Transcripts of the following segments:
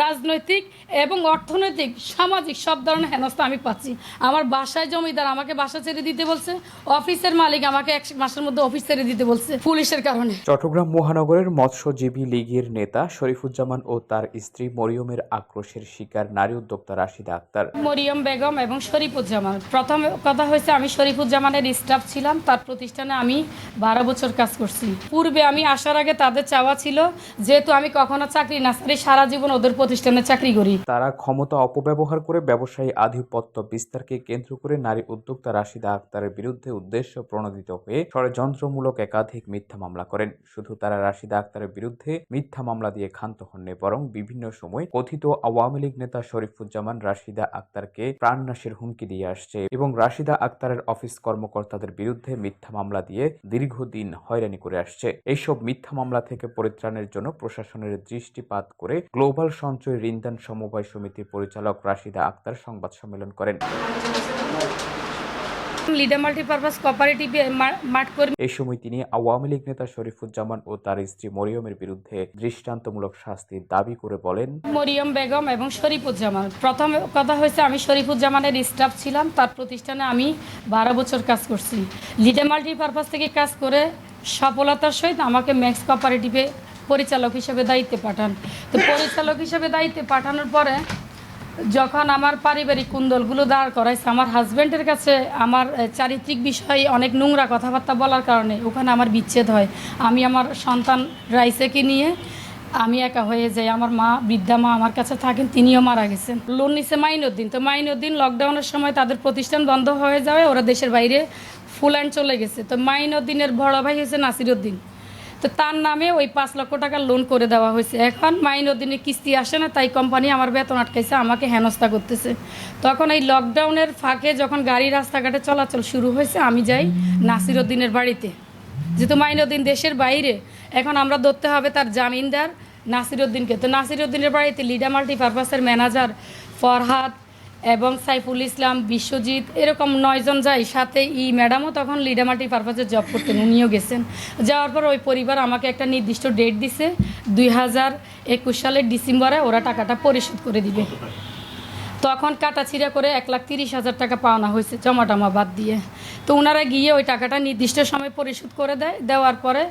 রাজনৈতিক এবং অর্থনৈতিক সামাজিক সব ধরনের হেনস্থা আমি পাচ্ছি। আমার বাসায় জমিদার আমাকে বাসা ছেড়ে দিতে বলছে অফিসের মালিক আমাকে এক মাসের মধ্যে অফিস ছেড়ে দিতে বলছে পুলিশের কারণে। চট্টগ্রাম মহানগরের মৎস্যজীবী লীগের নেতা শরীফুজ্জামান ও তার স্ত্রী মরিয়মের আক্রোশের শিকার নারী উদ্যোক্তা রাশিদা আক্তার। মরিয়ম বেগম এবং শরীফুজ্জামান। প্রথম কথা হয়েছে আমি শরীফুজ্জামানের স্টাফ ছিলাম তার প্রতিষ্ঠানে আমি বারো বছর কাজ করছি। পূর্বে আমি আসার আগে তাদের চাওয়া ছিল যেহেতু আমি কখনো চাকরি না সারা জীবন ওদের প্রতিষ্ঠানে চাকরি করি। তারা ক্ষমতা অপব্যবহার করে ব্যবসায়ী আধিপত্য বিস্তারকে কেন্দ্র করে নারী উদ্যোক্তা রাশিদা আক্তারের বিরুদ্ধে উদ্দেশ্য প্রণোদিত হয়ে ষড়যন্ত্রমূলক একাধিক মিথ্যা মামলা করেন। শুধু তারা রাশিদা আক্তারের বিরুদ্ধে মিথ্যা মামলা দিয়ে ক্ষান্ত হননি, বরং বিভিন্ন সময় কথিত আওয়ামী লীগ নেতা শরীফুজ্জামান রাশিদা আক্তারকে প্রাণনাশের হুমকি দিয়ে আসছে এবং রাশিদা আক্তারের অফিস কর্মকর্তাদের বিরুদ্ধে মিথ্যা মামলা দিয়ে দীর্ঘদিন হয়রানি করে আসছে। এইসব মিথ্যা মামলা থেকে পরিত্রাণের জন্য প্রশাসনের দৃষ্টিপাত করে গ্লোবাল সঞ্চয় ঋণদান সমবায় সমিতির পরিচালক রাশিদা আক্তার সংবাদ সম্মেলন করেন। লিডার মাল্টিপারপাস কোঅপারেটিভ মাঠ এই সময় তিনি আওয়ামী লীগ নেতা শরীফুজ্জামান ও তার স্ত্রী মরিয়মের বিরুদ্ধে দৃষ্টান্তমূলক শাস্তির দাবি করে বলেন মরিয়ম বেগম এবং শরীফুজ্জামান। প্রথম কথা হয়েছে আমি শরীফুজ্জামানের স্টাফ ছিলাম তার প্রতিষ্ঠানে আমি বারো বছর কাজ করছি। লিডার মাল্টিপারপাস থেকে কাজ করে সফলতার সহিত আমাকে ম্যাক্স কোঅপারেটিভে পরিচালক হিসেবে দায়িত্বে পাঠান। তো পরিচালক হিসেবে দায়িত্বে পাঠানোর পরে যখন আমার পারিবারিক কুন্দলগুলো দাঁড় করাইছে, আমার হাজব্যান্ডের কাছে আমার চারিত্রিক বিষয়ে অনেক নোংরা কথাবার্তা বলার কারণে ওখানে আমার বিচ্ছেদ হয়। আমি আমার সন্তান রাইসেকে নিয়ে আমি একা হয়ে যাই। আমার মা, বৃদ্ধা মা আমার কাছে থাকেন, তিনিও মারা গেছেন। লোন নিছে মাইনুদ্দিন। তো মাইনুদ্দিন লকডাউনের সময় তাদের প্রতিষ্ঠান বন্ধ হয়ে যাওয়ায় ওরা দেশের বাইরে ফুলান চলে গেছে। তো মাইনুদ্দিনের বড় ভাই হয়েছে নাসিরুদ্দিন। তো তার নামে ওই পাঁচ লক্ষ টাকার লোন করে দেওয়া হয়েছে। এখন মাইনুদ্দিনের কিস্তি আসে না, তাই কোম্পানি আমার বেতন আটকাইছে, আমাকে হেনস্থা করতেছে। তখন এই লকডাউনের ফাঁকে যখন গাড়ি রাস্তাঘাটে চলাচল শুরু হয়েছে, আমি যাই নাসিরুদ্দিনের বাড়িতে। যেহেতু মাইনুদ্দিন দেশের বাইরে, এখন আমরা ধরতে হবে তার জামিনদার নাসিরুদ্দিনকে। তো নাসিরুদ্দিনের বাড়িতে লিডা মাল্টিপারপাসের ম্যানেজার ফরহাদ এবং সাইফুল ইসলাম বিশ্বজিৎ এরকম নয়জন যাই সাথে। ই ম্যাডামও তখন লিডামাটি পারপাসে জব করতেন উনিও গেছেন। যাওয়ার পর ওই পরিবার আমাকে একটা নির্দিষ্ট ডেট দিছে দুই হাজার একুশ সালের ডিসেম্বরে ওরা টাকাটা পরিশোধ করে দিবে। তখন কাটাছিড়া করে এক লাখ তিরিশ হাজার টাকা পাওনা হয়েছে জমা টমা বাদ দিয়ে। তো ওনারা গিয়ে ওই টাকাটা নির্দিষ্ট সময় পরিশোধ করে দেয়। দেওয়ার পরে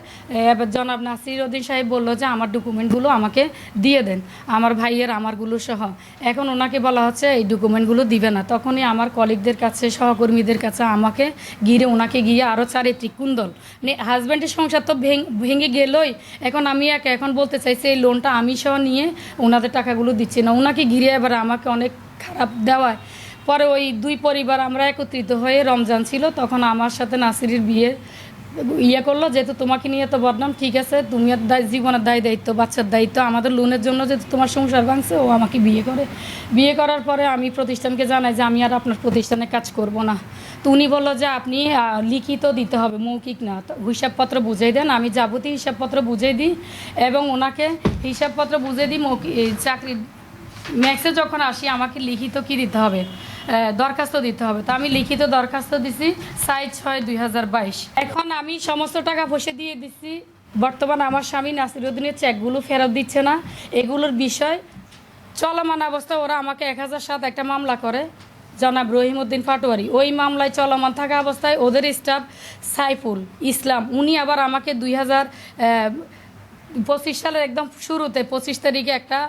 এবার জনাব নাসির উদ্দিন সাহেব বলল যে, আমার ডকুমেন্টগুলো আমাকে দিয়ে দেন। আমার ভাইয়ের, আমারগুলো সহ। এখন ওনাকে বলা হচ্ছে, এই ডকুমেন্টগুলো দিবে না। তখনই আমার কলিগদের কাছে, সহকর্মীদের কাছে আমাকে গিয়ে ওনাকে গিয়ে আরও চারিত্রিক কুন্দল হাজব্যান্ডের সংসার তো ভেঙে গেলই। এখন আমি একা, এখন বলতে চাইছি, এই লোনটা আমি সহ নিয়ে ওনাদের টাকাগুলো দিচ্ছি না। ওনাকে ঘিরে এবার আমাকে অনেক খারাপ দেওয়ায়। পরে ওই দুই পরিবার আমরা একত্রিত হয়ে রমজান ছিল, তখন আমার সাথে নাসিরের বিয়ে ইয়ে করল, যেহেতু তোমাকে নিয়ে তো বদনাম, ঠিক আছে, তুমি জীবনের দায় দায়িত্ব, বাচ্চার দায়িত্ব, আমাদের লোনের জন্য যেহেতু তোমার সংসার ভাঙছে, ও আমাকে বিয়ে করে। বিয়ে করার পরে আমি প্রতিষ্ঠানকে জানাই যে আমি আর আপনার প্রতিষ্ঠানে কাজ করব না। তো উনি বলল যে আপনি লিখিত দিতে হবে, মৌখিক না। তো হিসাবপত্র বুঝিয়ে দেন, আমি যাবতীয় হিসাবপত্র বুঝিয়ে দিই এবং ওনাকে হিসাবপত্র বুঝিয়ে দিই, মৌখিক চাকরির ম্যাক্সে যখন আসি, আমাকে লিখিত কি দিতে হবে? দরখাস্ত দিতে হবে। তো আমি লিখিত দরখাস্ত দিছি সাইজ ছয়, দুই এখন আমি সমস্ত টাকা বসে দিয়ে দিচ্ছি বর্তমানে আমার স্বামী নাসিরুদ্দিনের চেকগুলো ফেরত দিচ্ছে না। এগুলোর বিষয়, চলমান অবস্থায় ওরা আমাকে এক হাজার সাত একটা মামলা করে। জনাব রহিমউদ্দিন পাটোয়ারি, ওই মামলায় চলমান থাকা অবস্থায় ওদের স্টাফ সাইফুল ইসলাম, উনি আবার আমাকে দুই হাজার পঁচিশ সালের একদম শুরুতে পঁচিশ তারিখে একটা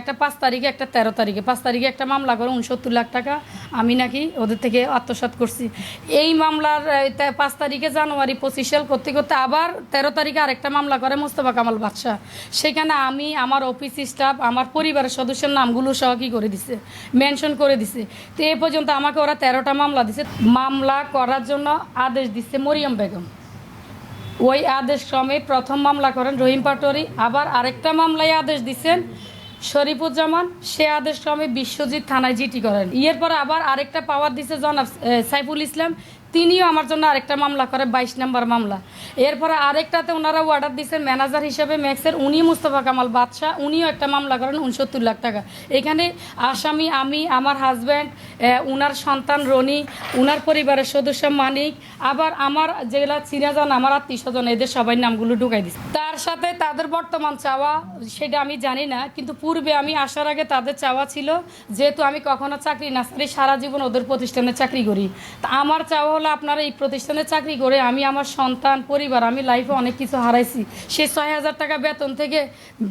একটা পাঁচ তারিখে একটা তেরো তারিখে, পাঁচ তারিখে একটা মামলা করে উনসত্তর লাখ টাকা আমি নাকি ওদের থেকে আত্মসাৎ করছি। এই মামলার পাঁচ তারিখে জানুয়ারি পঁচিশ সাল করতে করতে আবার তেরো তারিখে আরেকটা মামলা করে মোস্তফা কামাল বাদশাহ। সেখানে আমি, আমার অফিস স্টাফ, আমার পরিবারের সদস্যের নামগুলো সহ কি করে দিছে? মেনশন করে দিছে। তো এ পর্যন্ত আমাকে ওরা তেরোটা মামলা দিছে। মামলা করার জন্য আদেশ দিচ্ছে মরিয়ম বেগম। ওই আদেশ ক্রমে প্রথম মামলা করেন রহিম পাটোয়ারি। আবার আরেকটা মামলায় আদেশ দিচ্ছেন শরীফুজ্জামান। সে আদেশ ক্রমে বিশ্বজিৎ থানায় জিটি করেন। ইয়ের পর আবার আরেকটা পাওয়ার দিছে জনাব সাইফুল ইসলাম। তিনিও আমার জন্য আরেকটা মামলা করে, বাইশ নম্বর মামলা। এরপরে আরেকটাতে ওনারা অর্ডার দিচ্ছেন ম্যানেজার হিসেবে ম্যাক্সের, উনি মুস্তফা কামাল বাদশাহ, উনিও একটা মামলা করেন উনসত্তর লাখ টাকা। এখানে আসামি, আমি, আমার হাজব্যান্ড উনার সন্তান রনি, উনার পরিবারের সদস্য মানিক, আবার আমার যেগুলা চিনাজান আমার আত্মীয় স্বজন এদের সবাই নামগুলো ঢুকাই দিচ্ছে তার সাথে তাদের বর্তমান চাওয়া, সেটা আমি জানি না, কিন্তু পূর্বে আমি আসার আগে তাদের চাওয়া ছিল, যেহেতু আমি কখনো চাকরি না, সারা জীবন ওদের প্রতিষ্ঠানে চাকরি করি। তা আমার চাওয়া হলো আপনারা এই প্রতিষ্ঠানে চাকরি করে আমি আমার সন্তান, পরিবার, আমি লাইফে অনেক কিছু হারাইছি। সেই ছয় হাজার টাকা বেতন থেকে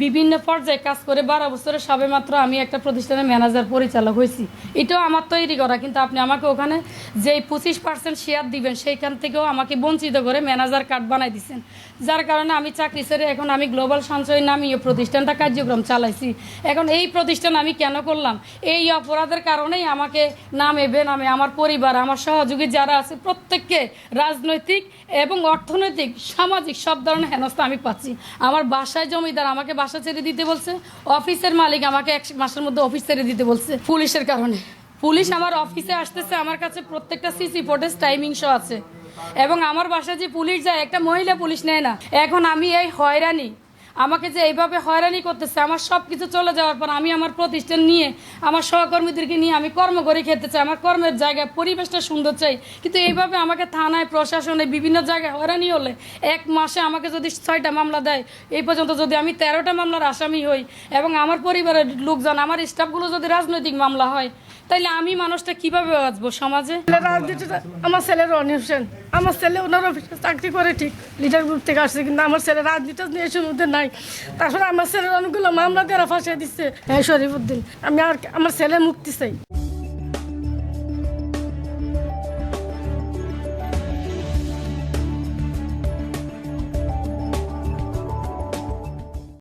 বিভিন্ন পর্যায়ে কাজ করে বারো বছরে সবে মাত্র আমি একটা প্রতিষ্ঠানের ম্যানেজার পরিচালক হয়েছি। এটাও আমার তৈরি করা, কিন্তু আপনি আমাকে ওখানে যেই পঁচিশ পার্সেন্ট শেয়ার দিবেন, সেইখান থেকেও আমাকে বঞ্চিত করে ম্যানেজার কার্ড বানাই দিচ্ছেন। যার কারণে আমি চাকরি ছেড়ে এখন আমি গ্লোবাল সঞ্চয় নামিয়ে প্রতিষ্ঠানটা কার্যক্রম চালাইছি। এখন এই প্রতিষ্ঠান আমি কেন করলাম? এই অপরাধের কারণেই আমাকে নামে বেনামে আমার পরিবার, আমার সহযোগী যারা আছে প্রত্যেককে রাজনৈতিক এবং অর্থনৈতিক, সামাজিক সব ধরনের হেনস্থা আমি পাচ্ছি। আমার বাসায় জমিদার আমাকে বাসা ছেড়ে দিতে বলছে, অফিসের মালিক আমাকে এক মাসের মধ্যে অফিস ছেড়ে দিতে বলছে, পুলিশের কারণে। পুলিশ আমার অফিসে আসতেছে, আমার কাছে প্রত্যেকটা সিসি ফুটেজ টাইমিং শো আছে। এবং আমার বাসায় যে পুলিশ যায়, একটা মহিলা পুলিশ নেয় না। এখন আমি এই হয়রানি আমাকে যে এইভাবে হয়রানি করতেছে, আমার সব কিছু চলে যাওয়ার পর আমি আমার প্রতিষ্ঠান নিয়ে, আমার সহকর্মীদেরকে নিয়ে আমি কর্ম করে খেতে চাই, আমার কর্মের জায়গায় পরিবেশটা সুন্দর চাই। কিন্তু এইভাবে আমাকে থানায়, প্রশাসনে, বিভিন্ন জায়গায় হয়রানি হলে এক মাসে আমাকে যদি ছয়টা মামলা দেয়, এই পর্যন্ত যদি আমি তেরোটা মামলার আসামি হই এবং আমার পরিবারের লোকজন, আমার স্টাফগুলো যদি রাজনৈতিক মামলা হয় তাইলে আমি মানুষটা কীভাবে বাঁচবো সমাজে? রাজনীতিটা আমার ছেলে রনি আমার ছেলে ওনার অফিসে চাকরি করে ঠিক লিডার গ্রুপ থেকে আসছে, কিন্তু আমার ছেলে রাজনীতি নিয়ে এসে ওদের নাই। তারপরে আমার ছেলের অনেকগুলো মামলা দেওয়া ফাঁসিয়ে দিচ্ছে হ্যাঁ শরীফ উদ্দিন আমি আর আমার ছেলে মুক্তি চাই।